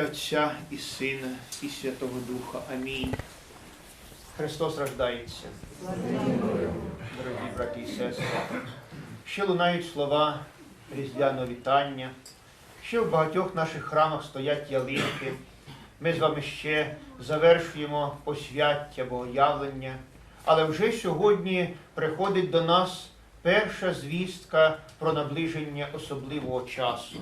Отця і Сина, і Святого Духа. Амінь. Христос рождається. Дорогі брати і сестри. Ще лунають слова різдвяного вітання. Ще в багатьох наших храмах стоять ялинки. Ми з вами ще завершуємо посвяття богоявлення. Але вже сьогодні приходить до нас перша звістка про наближення особливого часу,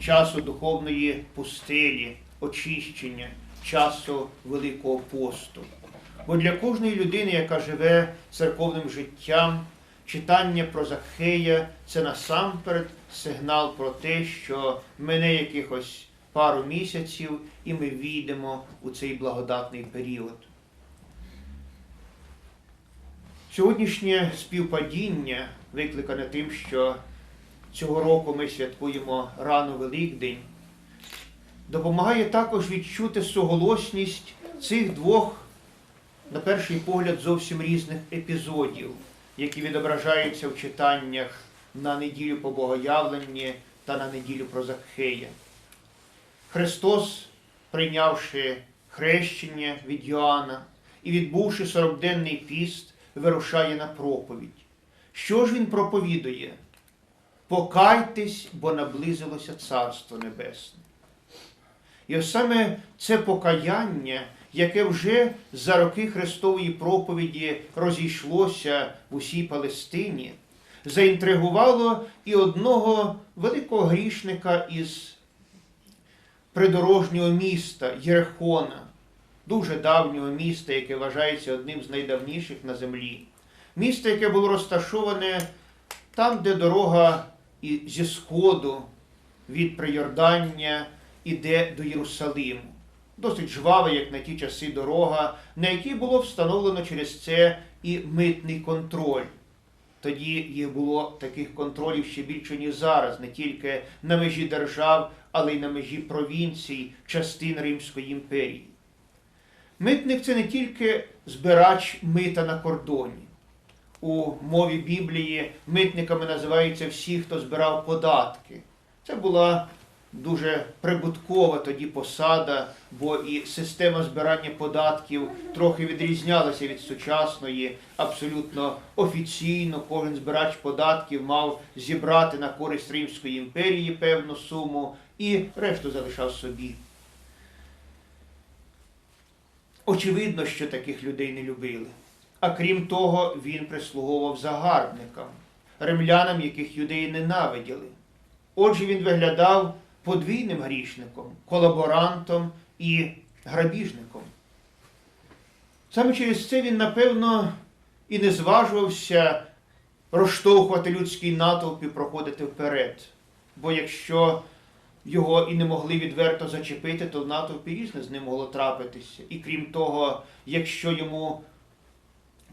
часу духовної пустелі, очищення, часу Великого посту. Бо для кожної людини, яка живе церковним життям, читання про Захея це насамперед сигнал про те, що мене якихось пару місяців, і ми війдемо у цей благодатний період. Сьогоднішнє співпадіння викликане тим, що цього року ми святкуємо рано Великдень, допомагає також відчути суголосність цих двох, на перший погляд, зовсім різних епізодів, які відображаються в читаннях на неділю по богоявленні та на неділю про Закхея. Христос, прийнявши хрещення від Йоанна і відбувши сорокденний піст, вирушає на проповідь. Що ж він проповідує? Покайтесь, бо наблизилося Царство Небесне. І саме це покаяння, яке вже за роки Христової проповіді розійшлося в усій Палестині, заінтригувало і одного великого грішника із придорожнього міста Єрихона, дуже давнього міста, яке вважається одним з найдавніших на землі. Місто, яке було розташоване там, де дорога зі сходу від Прийордання іде до Єрусалиму. Досить жвава, як на ті часи, дорога, на якій було встановлено через це і митний контроль. Тоді їх було таких контролів ще більше, ніж зараз, не тільки на межі держав, але й на межі провінцій, частин Римської імперії. Митник це не тільки збирач мита на кордоні. У мові Біблії митниками називаються всі, хто збирав податки. Це була дуже прибуткова тоді посада, бо і система збирання податків трохи відрізнялася від сучасної. Абсолютно офіційно кожен збирач податків мав зібрати на користь Римської імперії певну суму і решту залишав собі. Очевидно, що таких людей не любили. А крім того, він прислуговував загарбникам, римлянам, яких юдеї ненавиділи. Отже, він виглядав подвійним грішником, колаборантом і грабіжником. Саме через це він, напевно, і не зважувався розштовхувати людський натовп і проходити вперед. Бо якщо його і не могли відверто зачепити, то в натовпі різне з ним могло трапитися. І крім того, якщо йому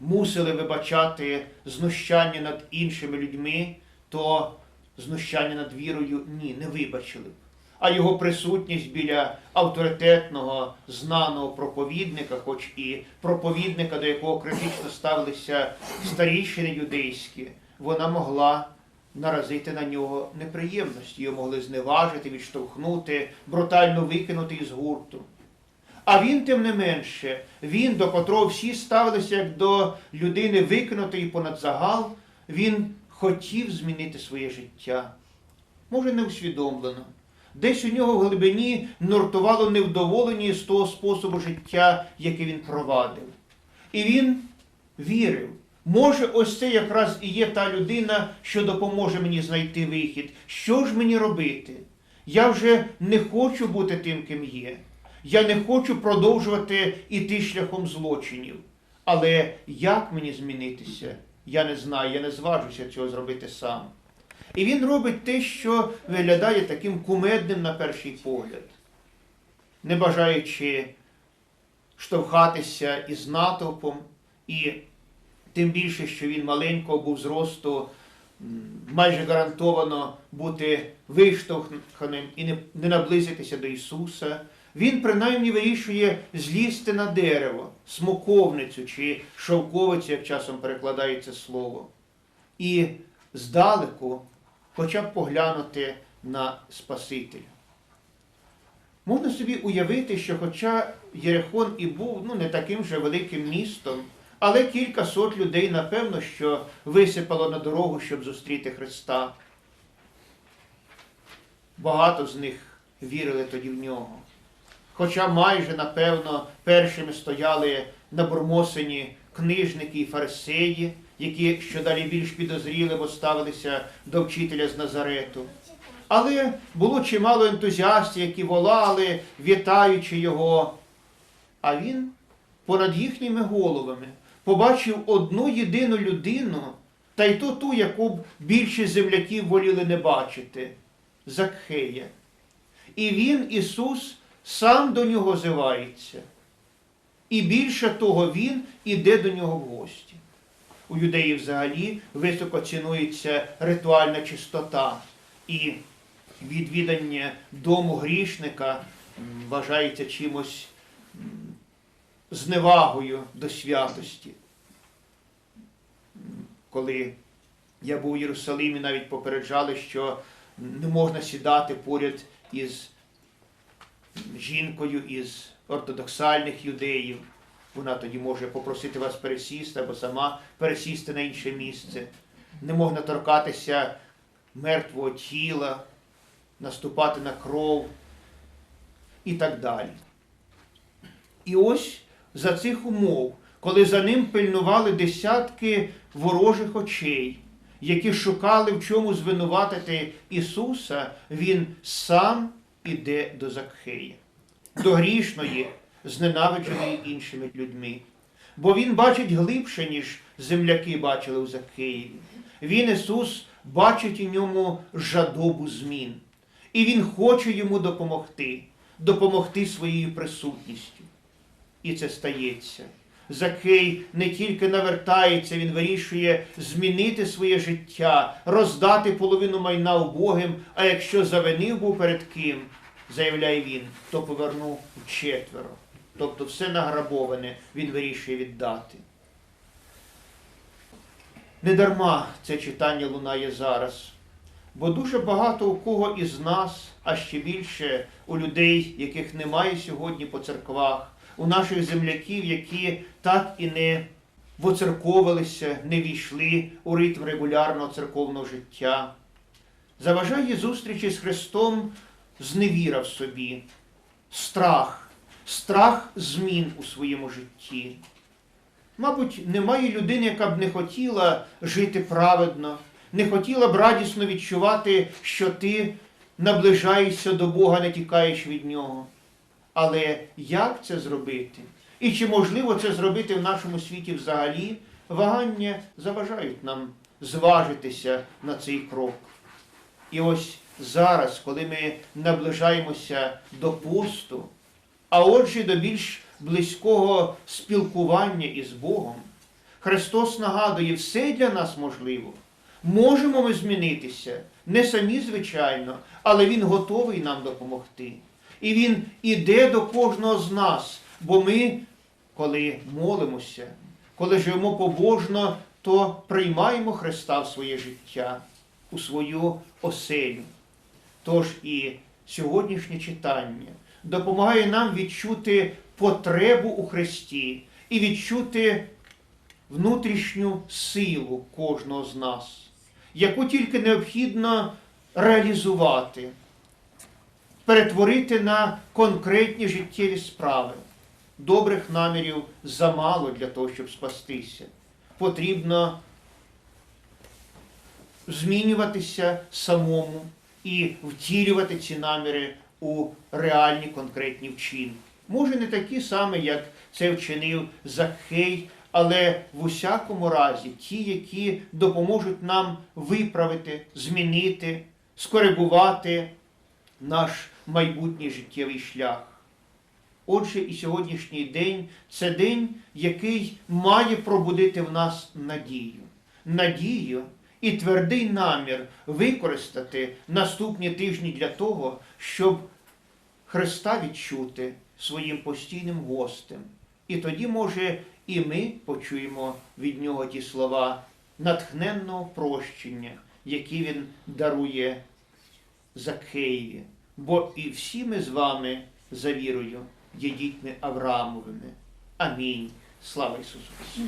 мусили вибачати знущання над іншими людьми, то знущання над вірою ні, не вибачили б. А його присутність біля авторитетного, знаного проповідника, хоч і проповідника, до якого критично ставилися старішини юдейські, вона могла наразити на нього неприємності, його могли зневажити, відштовхнути, брутально викинути із гурту. А він, тим не менше, він, до котрого всі ставилися як до людини викинутої понад загал, він хотів змінити своє життя. Може, не усвідомлено. Десь у нього в глибині нуртувало невдоволення з того способу життя, який він провадив. І він вірив. Може, ось це якраз і є та людина, що допоможе мені знайти вихід. Що ж мені робити? Я вже не хочу бути тим, ким є. Я не хочу продовжувати іти шляхом злочинів. Але як мені змінитися? Я не знаю, я не зважуся цього зробити сам. І він робить те, що виглядає таким кумедним на перший погляд, не бажаючи штовхатися із натовпом, і тим більше, що він маленького був зросту, майже гарантовано бути виштовхненим і не наблизитися до Ісуса. Він принаймні вирішує злізти на дерево, смоковницю чи шовковицю, як часом перекладається слово. І здалеку хоча б поглянути на Спасителя. Можна собі уявити, що хоча Єрихон і був ну, не таким же великим містом, але кілька сот людей, напевно, що висипало на дорогу, щоб зустріти Христа. Багато з них вірили тоді в нього. Хоча майже, напевно, першими стояли на бурмосині книжники і фарисеї, які що далі більш підозріливо ставилися до вчителя з Назарету. Але було чимало ентузіастів, які волали, вітаючи його. А він понад їхніми головами побачив одну єдину людину, та й то ту, яку б більшість земляків воліли не бачити Закхея. І він, Ісус, сам до нього зивається. І більше того, Він іде до нього в гості. У юдеїв взагалі високо цінується ритуальна чистота. І відвідання дому грішника вважається чимось зневагою до святості. Коли я був у Єрусалимі, навіть попереджали, що не можна сідати поряд із жінкою із ортодоксальних юдеїв. Вона тоді може попросити вас пересісти або сама пересісти на інше місце. Не можна торкатися мертвого тіла, наступати на кров і так далі. І ось за цих умов, коли за ним пильнували десятки ворожих очей, які шукали в чому звинуватити Ісуса, Він сам іде до Закхея, до грішної, зненавидженої іншими людьми. Бо Він бачить глибше, ніж земляки бачили у Закхеєві. Він, Ісус, бачить у ньому жадобу змін. І Він хоче йому допомогти, допомогти своєю присутністю. І це стається. Закей не тільки навертається, він вирішує змінити своє життя, роздати половину майна убогим, а якщо завинив був перед ким, заявляє він, то повернув вчетверо. Тобто все награбоване він вирішує віддати. Недарма це читання лунає зараз. Бо дуже багато у кого із нас, а ще більше у людей, яких немає сьогодні по церквах, у наших земляків, які так і не воцерковилися, не війшли у ритм регулярного церковного життя. Заважає зустрічі з Христом зневіра в собі, страх, страх змін у своєму житті. Мабуть, немає людини, яка б не хотіла жити праведно, не хотіла б радісно відчувати, що ти наближаєшся до Бога, не тікаєш від Нього. Але як це зробити? І чи можливо це зробити в нашому світі взагалі? Вагання заважають нам зважитися на цей крок. І ось зараз, коли ми наближаємося до посту, а отже до більш близького спілкування із Богом, Христос нагадує, все для нас можливо. Можемо ми змінитися, не самі, звичайно, але Він готовий нам допомогти. І Він іде до кожного з нас, бо ми, коли молимося, коли живемо побожно, то приймаємо Христа в своє життя, у свою оселю. Тож і сьогоднішнє читання допомагає нам відчути потребу у Христі і відчути внутрішню силу кожного з нас, яку тільки необхідно реалізувати, перетворити на конкретні життєві справи. Добрих намірів замало для того, щоб спастися. Потрібно змінюватися самому і втілювати ці наміри у реальні конкретні вчинки. Може, не такі самі, як це вчинив Захей, але в усякому разі ті, які допоможуть нам виправити, змінити, скоригувати наш майбутній життєвий шлях. Отже, і сьогоднішній день це день, який має пробудити в нас надію. Надію і твердий намір використати наступні тижні для того, щоб Христа відчути своїм постійним гостем. І тоді, може, і ми почуємо від нього ті слова натхненного прощення, які він дарує Закхеєві. Бо і всі ми з вами за вірою є дітьми Авраамовими. Амінь. Слава Ісусу Христу!